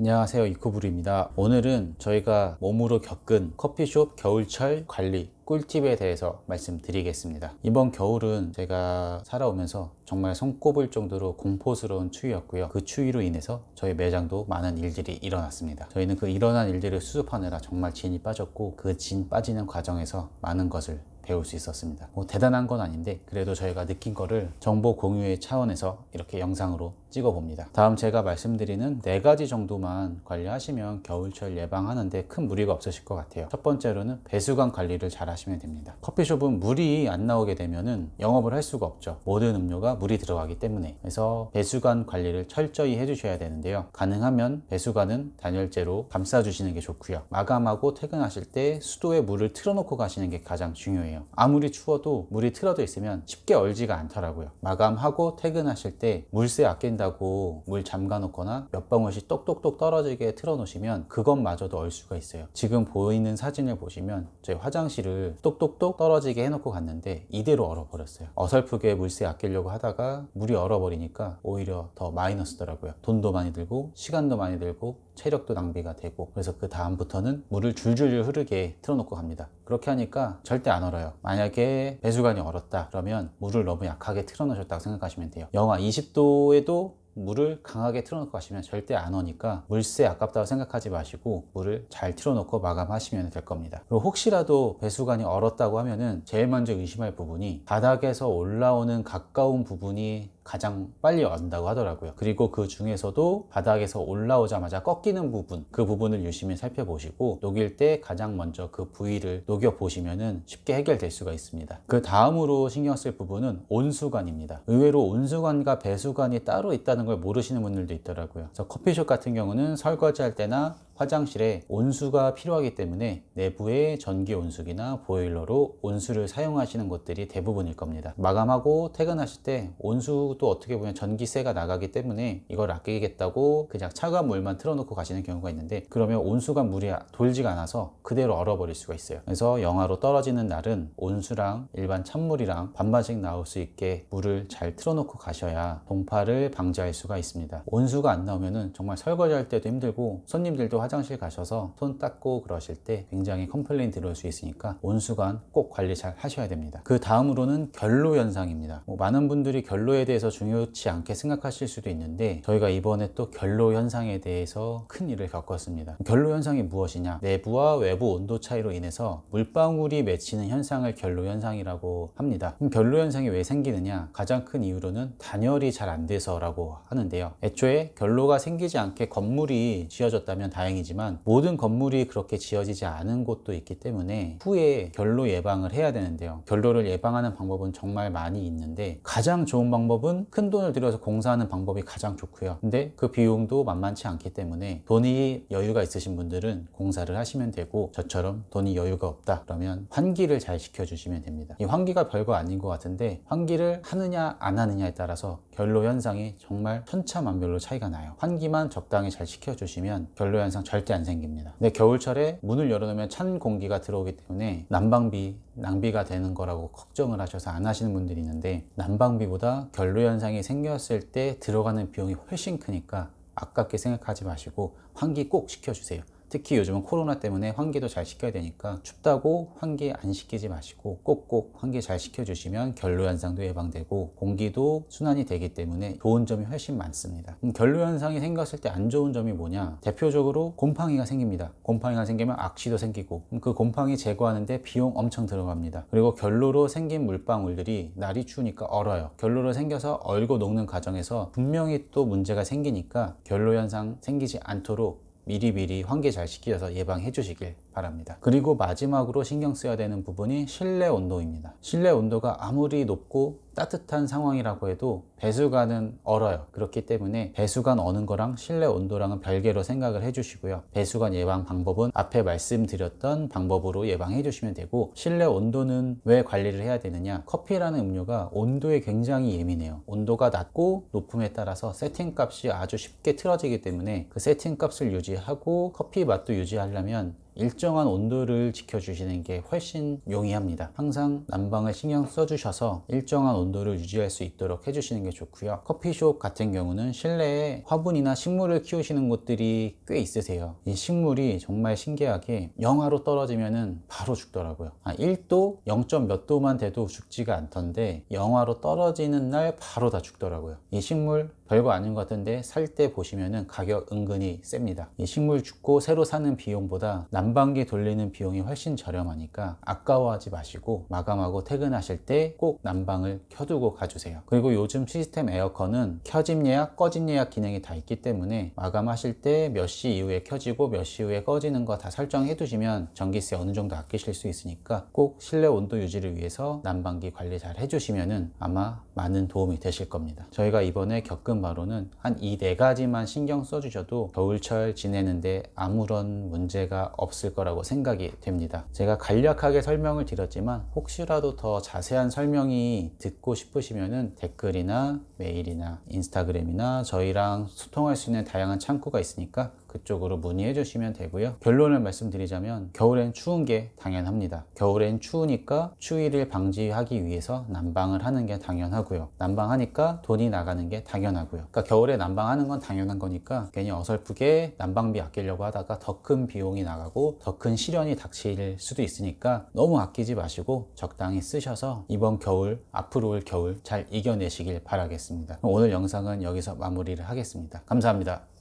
안녕하세요 이쿠브리입니다. 오늘은 저희가 몸으로 겪은 커피숍 겨울철 관리 꿀팁에 대해서 말씀드리겠습니다. 이번 겨울은 제가 살아오면서 정말 손꼽을 정도로 공포스러운 추위였고요. 그 추위로 인해서 저희 매장도 많은 일들이 일어났습니다. 저희는 그 일어난 일들을 수습하느라 정말 진이 빠졌고 그 진 빠지는 과정에서 많은 것을 배울 수 있었습니다. 뭐 대단한 건 아닌데 그래도 저희가 느낀 거를 정보 공유의 차원에서 이렇게 영상으로 찍어 봅니다. 다음 제가 말씀드리는 네 가지 정도만 관리하시면 겨울철 예방하는데 큰 무리가 없으실 것 같아요. 첫 번째로는 배수관 관리를 잘 하시면 됩니다. 커피숍은 물이 안 나오게 되면은 영업을 할 수가 없죠. 모든 음료가 물이 들어가기 때문에. 그래서 배수관 관리를 철저히 해주셔야 되는데요. 가능하면 배수관은 단열재로 감싸주시는 게 좋고요. 마감하고 퇴근하실 때 수도에 물을 틀어놓고 가시는 게 가장 중요해요. 아무리 추워도 물이 틀어져 있으면 쉽게 얼지가 않더라고요. 마감하고 퇴근하실 때 물세 아낀 다고 물 잠가 놓거나 몇 방울씩 똑똑똑 떨어지게 틀어 놓으시면 그것마저도 얼 수가 있어요. 지금 보이는 사진을 보시면 저희 화장실을 똑똑똑 떨어지게 해놓고 갔는데 이대로 얼어버렸어요. 어설프게 물세 아끼려고 하다가 물이 얼어버리니까 오히려 더 마이너스더라고요. 돈도 많이 들고 시간도 많이 들고 체력도 낭비가 되고 그래서 그 다음부터는 물을 줄줄줄 흐르게 틀어놓고 갑니다. 그렇게 하니까 절대 안 얼어요. 만약에 배수관이 얼었다 그러면 물을 너무 약하게 틀어놓으셨다고 생각하시면 돼요. 영하 20도에도 물을 강하게 틀어놓고 가시면 절대 안 오니까 물세 아깝다고 생각하지 마시고 물을 잘 틀어놓고 마감하시면 될 겁니다. 그리고 혹시라도 배수관이 얼었다고 하면은 제일 먼저 의심할 부분이 바닥에서 올라오는 가까운 부분이 가장 빨리 얼는다고 하더라고요. 그리고 그 중에서도 바닥에서 올라오자마자 꺾이는 부분, 그 부분을 유심히 살펴보시고 녹일 때 가장 먼저 그 부위를 녹여 보시면은 쉽게 해결될 수가 있습니다. 그 다음으로 신경 쓸 부분은 온수관입니다. 의외로 온수관과 배수관이 따로 있다는 걸 모르시는 분들도 있더라고요. 그래서 커피숍 같은 경우는 설거지할 때나 화장실에 온수가 필요하기 때문에 내부에 전기 온수기나 보일러로 온수를 사용하시는 곳들이 대부분일 겁니다. 마감하고 퇴근하실 때 온수도 어떻게 보면 전기세가 나가기 때문에 이걸 아끼겠다고 그냥 차가운 물만 틀어놓고 가시는 경우가 있는데 그러면 온수가 물이 돌지가 않아서 그대로 얼어버릴 수가 있어요. 그래서 영하로 떨어지는 날은 온수랑 일반 찬물이랑 반반씩 나올 수 있게 물을 잘 틀어놓고 가셔야 동파를 방지할 수가 있습니다. 온수가 안 나오면은 정말 설거지할 때도 힘들고 손님들도 화장실 가셔서 손 닦고 그러실 때 굉장히 컴플레인 들어올 수 있으니까 온수관 꼭 관리 잘 하셔야 됩니다. 그 다음으로는 결로 현상입니다. 뭐 많은 분들이 결로에 대해서 중요치 않게 생각하실 수도 있는데 저희가 이번에 또 결로 현상에 대해서 큰 일을 겪었습니다. 결로 현상이 무엇이냐? 내부와 외부 온도 차이로 인해서 물방울이 맺히는 현상을 결로 현상이라고 합니다. 그럼 결로 현상이 왜 생기느냐? 가장 큰 이유로는 단열이 잘 안 돼서라고 하는데요. 애초에 결로가 생기지 않게 건물이 지어졌다면 다행 이지만 모든 건물이 그렇게 지어지지 않은 곳도 있기 때문에 후에 결로 예방을 해야 되는데요. 결로를 예방하는 방법은 정말 많이 있는데 가장 좋은 방법은 큰 돈을 들여서 공사하는 방법이 가장 좋고요. 근데 그 비용도 만만치 않기 때문에 돈이 여유가 있으신 분들은 공사를 하시면 되고 저처럼 돈이 여유가 없다 그러면 환기를 잘 시켜주시면 됩니다. 이 환기가 별거 아닌 것 같은데 환기를 하느냐 안 하느냐에 따라서 결로 현상이 정말 천차만별로 차이가 나요. 환기만 적당히 잘 시켜주시면 결로 현상 절대 안 생깁니다. 근데 겨울철에 문을 열어놓으면 찬 공기가 들어오기 때문에 난방비 낭비가 되는 거라고 걱정을 하셔서 안 하시는 분들이 있는데 난방비보다 결로 현상이 생겼을 때 들어가는 비용이 훨씬 크니까 아깝게 생각하지 마시고 환기 꼭 시켜주세요. 특히 요즘은 코로나 때문에 환기도 잘 시켜야 되니까 춥다고 환기 안 시키지 마시고 꼭꼭 환기 잘 시켜주시면 결로 현상도 예방되고 공기도 순환이 되기 때문에 좋은 점이 훨씬 많습니다. 그럼 결로 현상이 생겼을 때 안 좋은 점이 뭐냐? 대표적으로 곰팡이가 생깁니다. 곰팡이가 생기면 악취도 생기고 그럼 그 곰팡이 제거하는데 비용 엄청 들어갑니다. 그리고 결로로 생긴 물방울들이 날이 추우니까 얼어요. 결로로 생겨서 얼고 녹는 과정에서 분명히 또 문제가 생기니까 결로 현상 생기지 않도록 미리미리 환기 잘 시켜서 예방해 주시길 바랍니다. 그리고 마지막으로 신경 써야 되는 부분이 실내 온도입니다. 실내 온도가 아무리 높고 따뜻한 상황이라고 해도 배수관은 얼어요. 그렇기 때문에 배수관 어는 거랑 실내 온도랑은 별개로 생각을 해주시고요. 배수관 예방 방법은 앞에 말씀드렸던 방법으로 예방해 주시면 되고 실내 온도는 왜 관리를 해야 되느냐? 커피라는 음료가 온도에 굉장히 예민해요. 온도가 낮고 높음에 따라서 세팅 값이 아주 쉽게 틀어지기 때문에 그 세팅 값을 유지하고 커피 맛도 유지하려면 일정한 온도를 지켜주시는 게 훨씬 용이합니다. 항상 난방을 신경 써주셔서 일정한 온도를 유지할 수 있도록 해주시는 게 좋고요. 커피숍 같은 경우는 실내에 화분이나 식물을 키우시는 곳들이 꽤 있으세요. 이 식물이 정말 신기하게 영하로 떨어지면은 바로 죽더라고요. 아, 1도, 0. 몇 도만 돼도 죽지가 않던데 영하로 떨어지는 날 바로 다 죽더라고요. 이 식물 별거 아닌 것 같은데 살 때 보시면은 가격 은근히 셉니다. 이 식물 죽고 새로 사는 비용보다 난방기 돌리는 비용이 훨씬 저렴하니까 아까워하지 마시고 마감하고 퇴근하실 때 꼭 난방을 켜두고 가주세요. 그리고 요즘 시스템 에어컨은 켜짐 예약, 꺼짐 예약 기능이 다 있기 때문에 마감하실 때 몇 시 이후에 켜지고 몇시 이후에 꺼지는 거 다 설정해 두시면 전기세 어느 정도 아끼실 수 있으니까 꼭 실내 온도 유지를 위해서 난방기 관리 잘 해주시면은 아마 많은 도움이 되실 겁니다. 저희가 이번에 겪은 바로는 한 이 네 가지만 신경 써주셔도 겨울철 지내는데 아무런 문제가 없을 거라고 생각이 됩니다. 제가 간략하게 설명을 드렸지만 혹시라도 더 자세한 설명이 듣고 싶으시면은 댓글이나 메일이나 인스타그램이나 저희랑 소통할 수 있는 다양한 창구가 있으니까 그쪽으로 문의해 주시면 되고요. 결론을 말씀드리자면 겨울엔 추운 게 당연합니다. 겨울엔 추우니까 추위를 방지하기 위해서 난방을 하는 게 당연하고요. 난방하니까 돈이 나가는 게 당연하고요. 그러니까 겨울에 난방하는 건 당연한 거니까 괜히 어설프게 난방비 아끼려고 하다가 더 큰 비용이 나가고 더 큰 시련이 닥칠 수도 있으니까 너무 아끼지 마시고 적당히 쓰셔서 이번 겨울 앞으로 올 겨울 잘 이겨내시길 바라겠습니다. 오늘 영상은 여기서 마무리를 하겠습니다. 감사합니다.